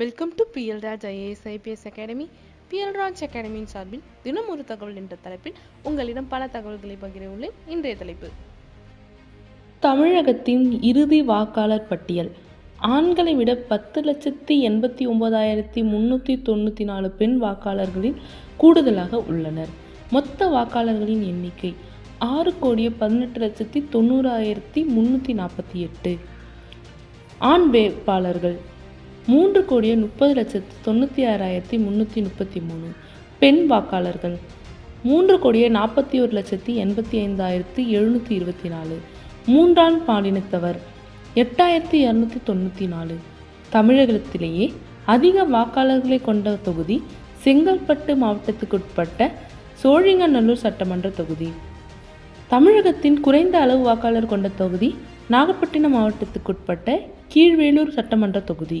Welcome to PL Raj IAS IPS academy PL Raj அகாடமியின் சார்பில் தினம் ஒரு தகவல் என்ற தலைப்பில் உங்களிடம் பல தகவல்களை பகிர உள்ளேன் இன்றைய தலைப்பு. தமிழகத்தின் இறுதி வாக்காளர் பட்டியல். ஆண்களை விட பத்து லட்சத்தி எண்பத்தி ஒன்பதாயிரத்தி முந்நூற்றி தொண்ணூற்றி நாலு பெண் வாக்காளர்களில் கூடுதலாக உள்ளனர். மொத்த வாக்காளர்களின் எண்ணிக்கை ஆறு கோடியே பதினெட்டு லட்சத்தி தொண்ணூறாயிரத்தி முந்நூற்றி நாற்பத்தி எட்டு. ஆண் வேட்பாளர்கள் மூன்று கோடியே முப்பது லட்சத்து தொண்ணூற்றி ஆறாயிரத்தி முந்நூற்றி முப்பத்தி மூணு பெண் வாக்காளர்கள். மூன்று கோடியே நாற்பத்தி ஒரு லட்சத்தி எண்பத்தி ஐந்தாயிரத்தி எழுநூற்றி இருபத்தி நாலு. மூன்றாம் பாலினத்தவர் எட்டாயிரத்தி இரநூத்தி தொண்ணூற்றி நாலு. தமிழகத்திலேயே அதிக வாக்காளர்களை கொண்ட தொகுதி செங்கல்பட்டு மாவட்டத்துக்குட்பட்ட சோழிங்கநல்லூர் சட்டமன்ற தொகுதி. தமிழகத்தின் குறைந்த அளவு வாக்காளர் கொண்ட தொகுதி நாகப்பட்டினம் மாவட்டத்துக்குட்பட்ட கீழ்வேலூர் சட்டமன்ற தொகுதி.